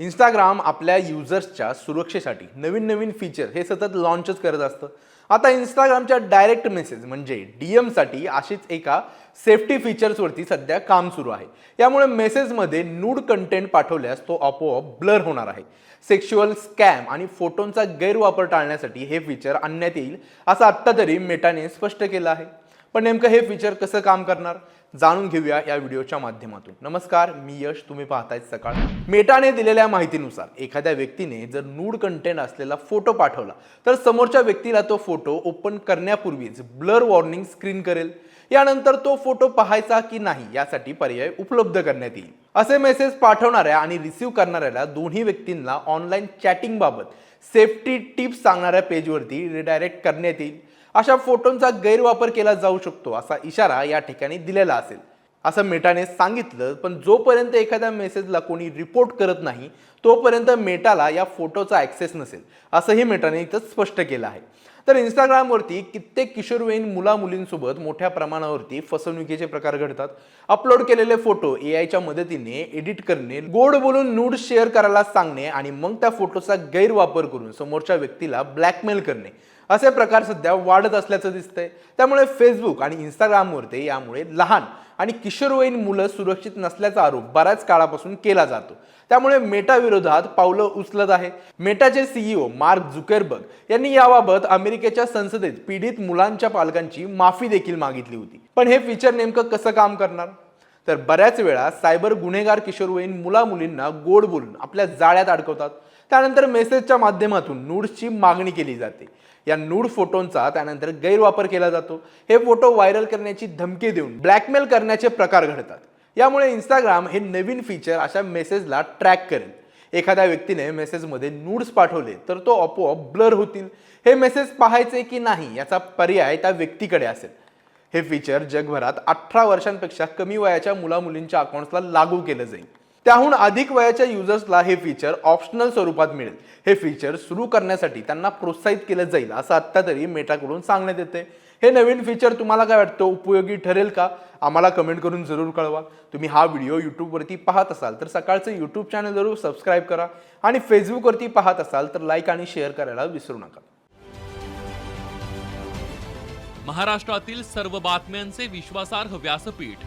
Instagram आपल्या युजर्सच्या सुरक्षेसाठी नवीन नवीन feature हे सतत लॉन्चच करत असतं. आता इंस्टाग्रामच्या डायरेक्ट मेसेज म्हणजे डी एमसाठी अशीच एका सेफ्टी फीचर्सवरती सध्या काम सुरू आहे. यामुळे मेसेजमध्ये नूड कंटेंट पाठवल्यास तो आपोआप ब्लर होणार आहे. सेक्शुअल स्कॅम आणि फोटोंचा गैरवापर टाळण्यासाठी हे फीचर आणण्यात येईल असं आत्ता तरी मेटाने स्पष्ट केलं आहे. पण नेमकं हे फीचर कसं काम करणार? जाणून घेऊया या व्हिडिओच्या माध्यमातून. नमस्कार मी यश. तुम्ही पाहताय सकाळ. मेटाने दिलेल्या माहितीनुसार एखाद्या व्यक्तीने जर नूड कंटेंट असलेला फोटो पाठवला तर समोरच्या व्यक्तीला तो फोटो ओपन करण्यापूर्वीच ब्लर वॉर्निंग स्क्रीन करेल. यानंतर तो फोटो पाहायचा की नाही यासाठी पर्याय उपलब्ध करण्यात येईल. असे मेसेज पाठवणाऱ्या आणि रिसीव्ह करणाऱ्याला दोन्ही व्यक्तींना ऑनलाईन चॅटिंगबाबत सेफ्टी टिप्स सांगणाऱ्या पेजवरती रिडायरेक्ट करण्यात येईल. अशा फोटोंचा गैरवापर केला जाऊ शकतो असा इशारा या ठिकाणी दिलेला असेल. असं मेटाने सांगितलं पण जोपर्यंत एखाद्या मेसेजला कोणी रिपोर्ट करत नाही तोपर्यंत मेटाला या फोटोचा ॲक्सेस नसेल असंही मेटाने इथं स्पष्ट केलं आहे. तर इंस्टाग्रामवरती कित्येक किशोरवयीन मुला मुलींसोबत मोठ्या प्रमाणावरती फसवणुकीचे प्रकार घडतात. अपलोड केलेले फोटो ए आयच्या मदतीने एडिट करणे गोड बोलून नूड शेअर करायला सांगणे आणि मग त्या फोटोचा गैरवापर करून समोरच्या व्यक्तीला ब्लॅकमेल करणे. असे प्रकार सध्या वाढत असल्याचं दिसतंय. त्यामुळे फेसबुक आणि इंस्टाग्रामवरती यामुळे लहान आणि किशोरवयीन मुलं सुरक्षित नसल्याचा आरोप बऱ्याच काळापासून केला जातो. त्यामुळे मेटा विरोधात पावलं उचलत आहे. मेटाचे सीईओ मार्क झुकेरबर्ग यांनी याबाबत अमेरिकेच्या संसदेत पीडित मुलांच्या पालकांची माफी देखील मागितली होती. पण हे फीचर नेमकं कसं काम करणार? तर बऱ्याच वेळा सायबर गुन्हेगार किशोरवयीन मुला मुलींना गोड बोलून आपल्या जाळ्यात अडकवतात. त्यानंतर मेसेजच्या माध्यमातून नूड्सची मागणी केली जाते. या नूड फोटोंचा त्यानंतर गैरवापर केला जातो. हे फोटो व्हायरल करण्याची धमकी देऊन ब्लॅकमेल करण्याचे प्रकार घडतात. यामुळे इंस्टाग्राम हे नवीन फीचर अशा मेसेजला ट्रॅक करेल. एखाद्या व्यक्तीने मेसेजमध्ये नूड्स पाठवले तर तो आपोआप ब्लर होतील. हे मेसेज पाहायचे की नाही याचा पर्याय त्या व्यक्तीकडे असेल. हे फीचर जगभरात अठरा वर्षांपेक्षा कमी वयाच्या मुलामुलींच्या अकाउंट्सला लागू केलं जाईल. त्याहून अधिक वयाच्या युजर्सला हे फीचर ऑप्शनल स्वरूपात मिळेल. हे फीचर सुरू करण्यासाठी त्यांना प्रोत्साहित केलं जाईल असं आत्ता तरी मेटाकडून सांगण्यात येते हे नवीन फीचर तुम्हाला काय वाटतं? उपयोगी ठरेल का? आम्हाला कमेंट करून जरूर कळवा. तुम्ही हा व्हिडिओ यूट्यूबवरती पाहत असाल तर सकाळचं यूट्यूब चॅनल जरूर सबस्क्राईब करा आणि फेसबुकवरती पाहत असाल तर लाईक आणि शेअर करायला विसरू नका. महाराष्ट्रातील सर्व बातम्यांचे विश्वासार्ह व्यासपीठ